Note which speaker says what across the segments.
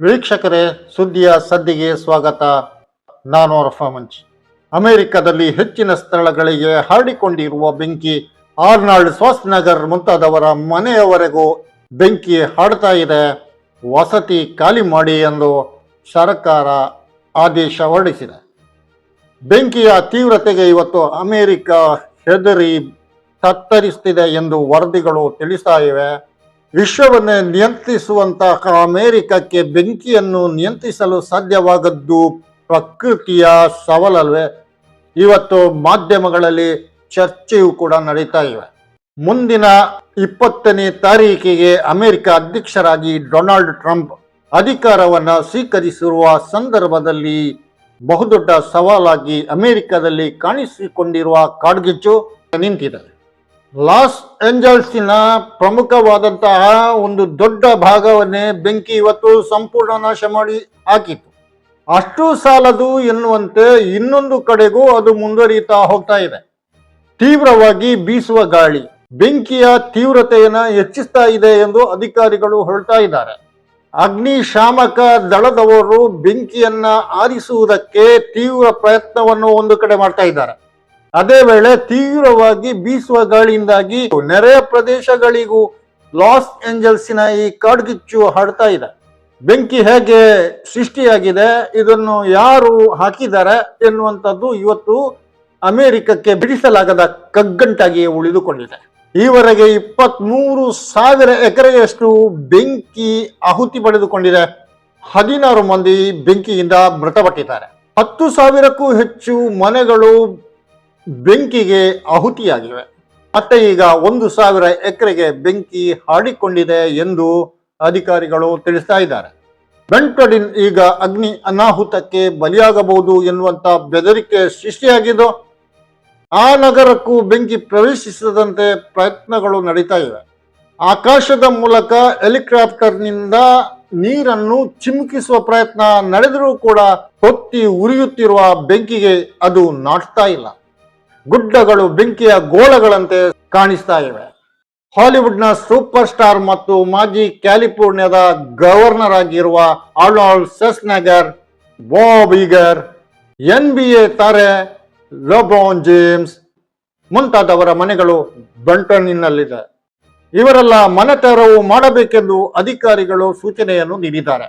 Speaker 1: ವೀಕ್ಷಕರೇ, ಸುದ್ದಿಯ ಸದ್ದಿಗೆ ಸ್ವಾಗತ. ನಾನು ರಫಾ ಮಂಚ್. ಅಮೆರಿಕದಲ್ಲಿ ಹೆಚ್ಚಿನ ಸ್ಥಳಗಳಿಗೆ ಹರಡಿಕೊಂಡಿರುವ ಬೆಂಕಿ ಆರ್ನಾಲ್ಡ್ ಸ್ವಾಸ್ನಗರ್ ಮುಂತಾದವರ ಮನೆಯವರೆಗೂ ಬೆಂಕಿ ಹಾಡ್ತಾ ಇದೆ. ವಸತಿ ಖಾಲಿ ಮಾಡಿ ಎಂದು ಸರ್ಕಾರ ಆದೇಶ ಹೊರಡಿಸಿದೆ. ಬೆಂಕಿಯ ತೀವ್ರತೆಗೆ ಇವತ್ತು ಅಮೆರಿಕ ಹೆದರಿ ತತ್ತರಿಸುತ್ತಿದೆ ಎಂದು ವರದಿಗಳು ತಿಳಿಸ್ತಾ ಇವೆ. ವಿಶ್ವವನ್ನೇ ನಿಯಂತ್ರಿಸುವಂತಹ ಅಮೆರಿಕಕ್ಕೆ ಬೆಂಕಿಯನ್ನು ನಿಯಂತ್ರಿಸಲು ಸಾಧ್ಯವಾಗದ್ದು ಪ್ರಕೃತಿಯ ಸವಾಲಲ್ವೇ? ಇವತ್ತು ಮಾಧ್ಯಮಗಳಲ್ಲಿ ಚರ್ಚೆಯೂ ಕೂಡ ನಡೀತಾ ಇವೆ. ಮುಂದಿನ ಇಪ್ಪತ್ತನೇ ತಾರೀಕಿಗೆ ಅಮೆರಿಕ ಅಧ್ಯಕ್ಷರಾಗಿ ಡೊನಾಲ್ಡ್ ಟ್ರಂಪ್ ಅಧಿಕಾರವನ್ನು ಸ್ವೀಕರಿಸಿರುವ ಸಂದರ್ಭದಲ್ಲಿ ಬಹುದೊಡ್ಡ ಸವಾಲಾಗಿ ಅಮೆರಿಕದಲ್ಲಿ ಕಾಣಿಸಿಕೊಂಡಿರುವ ಕಾಡ್ಗಿಚ್ಚು ನಿಂತಿದೆ. ಲಾಸ್ ಏಂಜಲ್ಸಿನ ಪ್ರಮುಖವಾದಂತಹ ಒಂದು ದೊಡ್ಡ ಭಾಗವನ್ನೇ ಬೆಂಕಿ ಇವತ್ತು ಸಂಪೂರ್ಣ ನಾಶ ಮಾಡಿ ಹಾಕಿತು ಅಷ್ಟು ಸಾಲದು ಎನ್ನುವಂತೆ ಇನ್ನೊಂದು ಕಡೆಗೂ ಅದು ಮುಂದುವರಿಯುತ್ತಾ ಹೋಗ್ತಾ ಇದೆ. ತೀವ್ರವಾಗಿ ಬೀಸುವ ಗಾಳಿ ಬೆಂಕಿಯ ತೀವ್ರತೆಯನ್ನು ಹೆಚ್ಚಿಸ್ತಾ ಇದೆ ಎಂದು ಅಧಿಕಾರಿಗಳು ಹೇಳ್ತಾ ಇದ್ದಾರೆ. ಅಗ್ನಿಶಾಮಕ ದಳದವರು ಬೆಂಕಿಯನ್ನ ಆರಿಸುವುದಕ್ಕೆ ತೀವ್ರ ಪ್ರಯತ್ನವನ್ನು ಒಂದು ಕಡೆ ಮಾಡ್ತಾ ಇದ್ದಾರೆ. ಅದೇ ವೇಳೆ ತೀವ್ರವಾಗಿ ಬೀಸುವ ಗಾಳಿಯಿಂದಾಗಿ ನೆರೆಯ ಪ್ರದೇಶಗಳಿಗೂ ಲಾಸ್ ಏಂಜಲ್ಸಿನ ಈ ಕಾಡ್ಗಿಚ್ಚು ಹಾಡ್ತಾ ಇದೆ. ಬೆಂಕಿ ಹೇಗೆ ಸೃಷ್ಟಿಯಾಗಿದೆ, ಇದನ್ನು ಯಾರು ಹಾಕಿದ್ದಾರೆ ಎನ್ನುವಂಥದ್ದು ಇವತ್ತು ಅಮೆರಿಕಕ್ಕೆ ಬಿಡಿಸಲಾಗದ ಕಗ್ಗಂಟಾಗಿ ಉಳಿದುಕೊಂಡಿದೆ. ಈವರೆಗೆ ಇಪ್ಪತ್ಮೂರು ಸಾವಿರ ಎಕರೆಯಷ್ಟು ಬೆಂಕಿ ಆಹುತಿ ಪಡೆದುಕೊಂಡಿದೆ. ಹದಿನಾರು ಮಂದಿ ಬೆಂಕಿಯಿಂದ ಮೃತಪಟ್ಟಿದ್ದಾರೆ. ಹತ್ತು ಸಾವಿರಕ್ಕೂ ಹೆಚ್ಚು ಮನೆಗಳು ಬೆಂಕಿಗೆ ಆಹುತಿಯಾಗಿವೆ. ಮತ್ತೆ ಈಗ ಒಂದು ಸಾವಿರ ಎಕರೆಗೆ ಬೆಂಕಿ ಹಾಡಿಕೊಂಡಿದೆ ಎಂದು ಅಧಿಕಾರಿಗಳು ತಿಳಿಸ್ತಾ ಇದ್ದಾರೆ. ಬೆಂಟಡಿನ್ ಈಗ ಅಗ್ನಿ ಅನಾಹುತಕ್ಕೆ ಬಲಿಯಾಗಬಹುದು ಎನ್ನುವಂತ ಬೆದರಿಕೆ ಸೃಷ್ಟಿಯಾಗಿದ್ದು, ಆ ನಗರಕ್ಕೂ ಬೆಂಕಿ ಪ್ರವೇಶಿಸದಂತೆ ಪ್ರಯತ್ನಗಳು ನಡೀತಾ ಇವೆ. ಆಕಾಶದ ಮೂಲಕ ಹೆಲಿಕಾಪ್ಟರ್ನಿಂದ ನೀರನ್ನು ಚಿಮುಕಿಸುವ ಪ್ರಯತ್ನ ನಡೆದರೂ ಕೂಡ ಹೊತ್ತಿ ಉರಿಯುತ್ತಿರುವ ಬೆಂಕಿಗೆ ಅದು ನಾಟ್ತಾ ಇಲ್ಲ. ಗುಡ್ಡಗಳು, ಬೆಂಕಿಯ ಗೋಳಗಳಂತೆ ಕಾಣಿಸ್ತಾ ಇವೆ. ಹಾಲಿವುಡ್ನ ಸೂಪರ್ ಸ್ಟಾರ್ ಮತ್ತು ಮಾಜಿ ಕ್ಯಾಲಿಫೋರ್ನಿಯಾದ ಗವರ್ನರ್ ಆಗಿರುವ Arnold Schwarzenegger Bob Iger N B A ತಾರೆ ಲೊಬ್ರಾನ್ ಜೇಮ್ಸ್ ಮುಂತಾದವರ ಮನೆಗಳು ಬಂಟನ್ನಿನಲ್ಲಿದೆ. ಇವರೆಲ್ಲ ಮನೆ ತೆರವು ಮಾಡಬೇಕೆಂದು ಅಧಿಕಾರಿಗಳು ಸೂಚನೆಯನ್ನು ನೀಡಿದ್ದಾರೆ.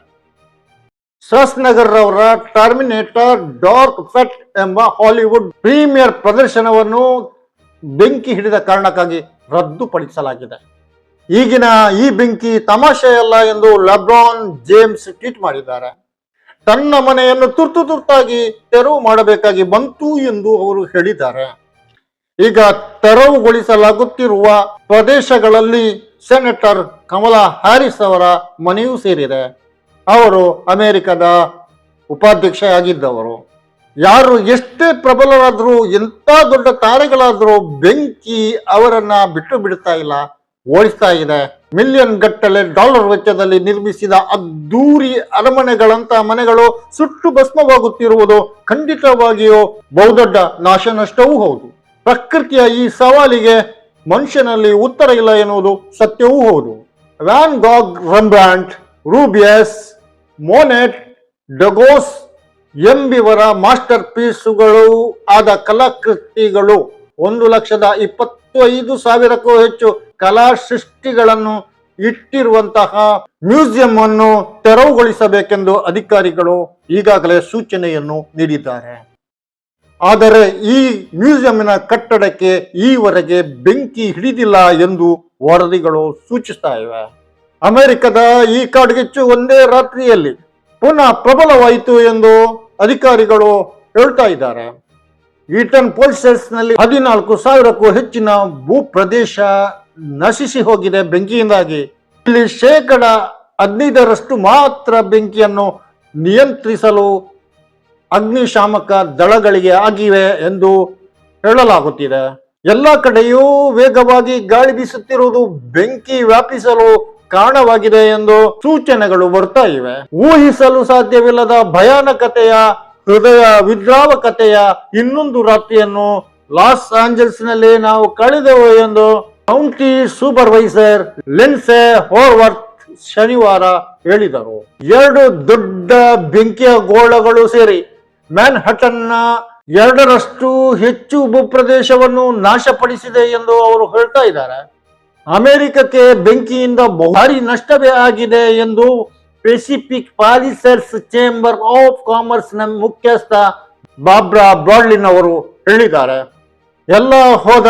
Speaker 1: ಸಸ್ನಗರ್ ಅವರ ಟರ್ಮಿನೇಟರ್ ಡಾರ್ಕ್ ಫೆಟ್ ಎಂಬ ಹಾಲಿವುಡ್ ಪ್ರೀಮಿಯರ್ ಪ್ರದರ್ಶನವನ್ನು ಬೆಂಕಿ ಹಿಡಿದ ಕಾರಣಕ್ಕಾಗಿ ರದ್ದುಪಡಿಸಲಾಗಿದೆ. ಈಗಿನ ಈ ಬೆಂಕಿ ತಮಾಷೆಯಲ್ಲ ಎಂದು ಲೆಬ್ರಾನ್ ಜೇಮ್ಸ್ ಟ್ವೀಟ್ ಮಾಡಿದ್ದಾರೆ. ತನ್ನ ಮನೆಯನ್ನು ತುರ್ತು ತುರ್ತಾಗಿ ತೆರವು ಮಾಡಬೇಕಾಗಿ ಬಂತು ಎಂದು ಅವರು ಹೇಳಿದ್ದಾರೆ. ಈಗ ತೆರವುಗೊಳಿಸಲಾಗುತ್ತಿರುವ ಪ್ರದೇಶಗಳಲ್ಲಿ ಸೆನೆಟರ್ ಕಮಲಾ ಹ್ಯಾರಿಸ್ ಅವರ ಮನೆಯೂ ಸೇರಿದೆ. ಅವರು ಅಮೆರಿಕದ ಉಪಾಧ್ಯಕ್ಷೆಯಾಗಿದ್ದವರು ಯಾರು ಎಷ್ಟೇ ಪ್ರಬಲರಾದರೂ ಎಂಥ ದೊಡ್ಡ ತಾರೆಗಳಾದರೂ ಬೆಂಕಿ ಅವರನ್ನ ಬಿಟ್ಟು ಬಿಡ್ತಾ ಇಲ್ಲ, ಓಡಿಸ್ತಾ ಇದೆ. ಮಿಲಿಯನ್ ಗಟ್ಟಲೆ ಡಾಲರ್ ವೆಚ್ಚದಲ್ಲಿ ನಿರ್ಮಿಸಿದ ಅದ್ದೂರಿ ಅರಮನೆಗಳಂತ ಮನೆಗಳು ಸುಟ್ಟು ಭಸ್ಮವಾಗುತ್ತಿರುವುದು ಖಂಡಿತವಾಗಿಯೂ ಬಹುದೊಡ್ಡ ನಾಶನಷ್ಟವೂ ಹೌದು. ಪ್ರಕೃತಿಯ ಈ ಸವಾಲಿಗೆ ಮನುಷ್ಯನಲ್ಲಿ ಉತ್ತರ ಇಲ್ಲ ಎನ್ನುವುದು ಸತ್ಯವೂ ಹೌದು. ವ್ಯಾನ್ ಗಾಗ್ ರಂಬ್ರಾಂಟ್, ರೂಬಿಯಸ್ ಮೋನೆಟ್, ಡಗೋಸ್ ಎಂಬಿವರ ಮಾಸ್ಟರ್ ಪೀಸುಗಳು ಆದ ಕಲಾಕೃತಿಗಳು. ಒಂದು ಲಕ್ಷದ ಇಪ್ಪತ್ತೈದು ಸಾವಿರಕ್ಕೂ ಹೆಚ್ಚು ಕಲಾ ಸೃಷ್ಟಿಗಳನ್ನು ಇಟ್ಟಿರುವಂತಹ ಮ್ಯೂಸಿಯಂ ಅನ್ನು ತೆರವುಗೊಳಿಸಬೇಕೆಂದು ಅಧಿಕಾರಿಗಳು ಈಗಾಗಲೇ ಸೂಚನೆಯನ್ನು ನೀಡಿದ್ದಾರೆ. ಆದರೆ ಈ ಮ್ಯೂಸಿಯಂನ ಕಟ್ಟಡಕ್ಕೆ ಈವರೆಗೆ ಬೆಂಕಿ ಹಿಡಿದಿಲ್ಲ ಎಂದು ವರದಿಗಳು ಸೂಚಿಸ್ತಾ ಇವೆ. ಅಮೆರಿಕದ ಈ ಕಾಡ್ಗಿಚ್ಚು ಒಂದೇ ರಾತ್ರಿಯಲ್ಲಿ ಪುನಃ ಪ್ರಬಲವಾಯಿತು ಎಂದು ಅಧಿಕಾರಿಗಳು ಹೇಳ್ತಾ ಇದ್ದಾರೆ. ಈಟನ್ನಲ್ಲಿ ಹದಿನಾಲ್ಕು ಸಾವಿರಕ್ಕೂ ಹೆಚ್ಚಿನ ಭೂ ಪ್ರದೇಶ ನಶಿಸಿ ಹೋಗಿದೆ. ಬೆಂಕಿಯಿಂದಾಗಿ ಇಲ್ಲಿ ಶೇಕಡ ಹದಿನೈದರಷ್ಟು ಮಾತ್ರ ಬೆಂಕಿಯನ್ನು ನಿಯಂತ್ರಿಸಲು ಅಗ್ನಿಶಾಮಕ ದಳಗಳಿಗೆ ಆಗಿವೆ ಎಂದು ಹೇಳಲಾಗುತ್ತಿದೆ. ಎಲ್ಲ ಕಡೆಯೂ ವೇಗವಾಗಿ ಗಾಳಿ ಬೀಸುತ್ತಿರುವುದು ಬೆಂಕಿ ವ್ಯಾಪಿಸಲು ಕಾರಣವಾಗಿದೆ ಎಂದು ಸೂಚನೆಗಳು ಬರ್ತಾ ಇವೆ. ಊಹಿಸಲು ಸಾಧ್ಯವಿಲ್ಲದ ಭಯಾನಕತೆಯ, ಹೃದಯ ವಿದ್ರಾವಕತೆಯ ಇನ್ನೊಂದು ರಾತ್ರಿಯನ್ನು ಲಾಸ್ ಆಂಜಲ್ಸ್ನಲ್ಲಿ ನಾವು ಕಳೆದೆವು ಎಂದು ಕೌಂಟಿ ಸೂಪರ್ವೈಸರ್ ಲೆನ್ಸೆ ಹೋರ್ವರ್ತ್ ಶನಿವಾರ ಹೇಳಿದರು. ಎರಡು ದೊಡ್ಡ ಬೆಂಕಿಯ ಗೋಳಗಳು ಸೇರಿ ಮ್ಯಾನ್ ಹಟನ್ನ ಎರಡರಷ್ಟು ಹೆಚ್ಚು ಭೂಪ್ರದೇಶವನ್ನು ನಾಶಪಡಿಸಿದೆ ಎಂದು ಅವರು ಹೇಳ್ತಾ ಇದ್ದಾರೆ. ಅಮೆರಿಕಕ್ಕೆ ಬೆಂಕಿಯಿಂದ ಭಾರಿ ನಷ್ಟವೇ ಆಗಿದೆ ಎಂದು ಪೆಸಿಫಿಕ್ ಪಾಲಿಸರ್ಸ್ ಚೇಂಬರ್ ಆಫ್ ಕಾಮರ್ಸ್ನ ಮುಖ್ಯಸ್ಥ ಬಾಬ್ರಾ ಬ್ರಾಡ್ಲಿನ್ ಅವರು ಹೇಳಿದ್ದಾರೆ. ಎಲ್ಲ ಹೋದ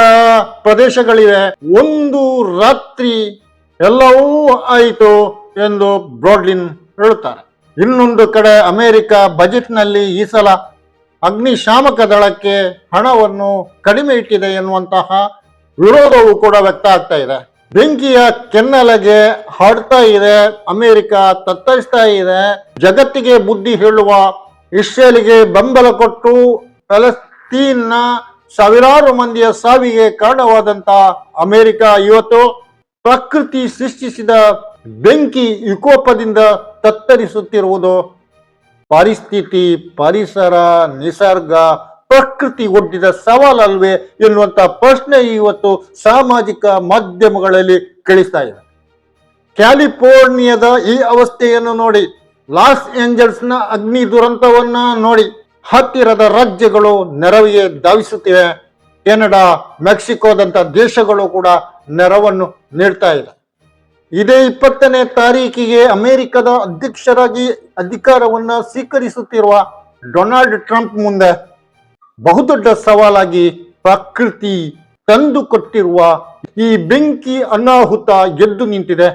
Speaker 1: ಪ್ರದೇಶಗಳಿವೆ. ಒಂದು ರಾತ್ರಿ ಎಲ್ಲವೂ ಆಯಿತು ಎಂದು ಬ್ರಾಡ್ಲಿನ್ ಹೇಳುತ್ತಾರೆ. ಇನ್ನೊಂದು ಕಡೆ ಅಮೆರಿಕ ಬಜೆಟ್ನಲ್ಲಿ ಈ ಸಲ ಅಗ್ನಿಶಾಮಕ ದಳಕ್ಕೆ ಹಣವನ್ನು ಕಡಿಮೆ ಇಟ್ಟಿದೆ ಎನ್ನುವಂತಹ ವಿರೋಧವು ಕೂಡ ವ್ಯಕ್ತ ಆಗ್ತಾ ಇದೆ. ಬೆಂಕಿಯ ಕೆನ್ನಲಗೆ ಹಾಡ್ತಾ ಇದೆ, ಅಮೆರಿಕ ತತ್ತರಿಸ್ತಾ ಇದೆ, ಜಗತ್ತಿಗೆ ಬುದ್ಧಿ ಹೇಳುವ, ಇಸ್ರೇಲ್ಗೆ ಬೆಂಬಲ ಕೊಟ್ಟು ಫಲಸ್ತೀನ್ನ ಸಾವಿರಾರು ಮಂದಿಯ ಸಾವಿಗೆ ಕಾರಣವಾದಂತ ಅಮೆರಿಕ ಇವತ್ತು ಪ್ರಕೃತಿ ಸೃಷ್ಟಿಸಿದ ಬೆಂಕಿ ವಿಕೋಪದಿಂದ ತತ್ತರಿಸುತ್ತಿರುವುದು. ಪರಿಸ್ಥಿತಿ, ಪರಿಸರ, ನಿಸರ್ಗ ಪ್ರಕೃತಿ ಒಡ್ಡಿದ ಸವಾಲಲ್ವೇ ಎನ್ನುವಂತ ಪ್ರಶ್ನೆ ಇವತ್ತು ಸಾಮಾಜಿಕ ಮಾಧ್ಯಮಗಳಲ್ಲಿ ಕೇಳಿಸ್ತಾ ಇದೆ. ಕ್ಯಾಲಿಫೋರ್ನಿಯಾದ ಈ ಅವಸ್ಥೆಯನ್ನು ನೋಡಿ, ಲಾಸ್ ಏಂಜಲ್ಸ್ನ ಅಗ್ನಿ ದುರಂತವನ್ನ ನೋಡಿ, ಹತ್ತಿರದ ರಾಜ್ಯಗಳು ನೆರವಿಗೆ ಧಾವಿಸುತ್ತಿವೆ. ಕೆನಡಾ ಮೆಕ್ಸಿಕೋದಂತ ದೇಶಗಳು ಕೂಡ ನೆರವನ್ನು ನೀಡ್ತಾ ಇದೆ. ಇದೇ ಇಪ್ಪತ್ತನೇ ತಾರೀಕಿಗೆ ಅಮೆರಿಕದ ಅಧ್ಯಕ್ಷರಾಗಿ ಅಧಿಕಾರವನ್ನ ಸ್ವೀಕರಿಸುತ್ತಿರುವ ಡೊನಾಲ್ಡ್ ಟ್ರಂಪ್ ಮುಂದೆ ಬಹುದೊಡ್ಡ ಸವಾಲಾಗಿ ಪ್ರಕೃತಿ ತಂದು ಕೊಟ್ಟಿರುವ ಈ ಬೆಂಕಿ ಅನಾಹುತ ಎದ್ದು ನಿಂತಿದೆ.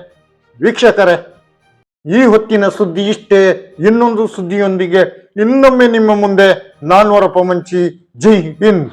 Speaker 1: ವೀಕ್ಷಕರೇ, ಈ ಹೊತ್ತಿನ ಸುದ್ದಿ ಇಷ್ಟೇ, ಇನ್ನೊಂದು ಸುದ್ದಿಯೊಂದಿಗೆ ಇನ್ನೊಮ್ಮೆ ನಿಮ್ಮ ಮುಂದೆ ನಾನು ಹೊರಪ ಮಂಚಿ ಜೈ ಹಿಂದ್.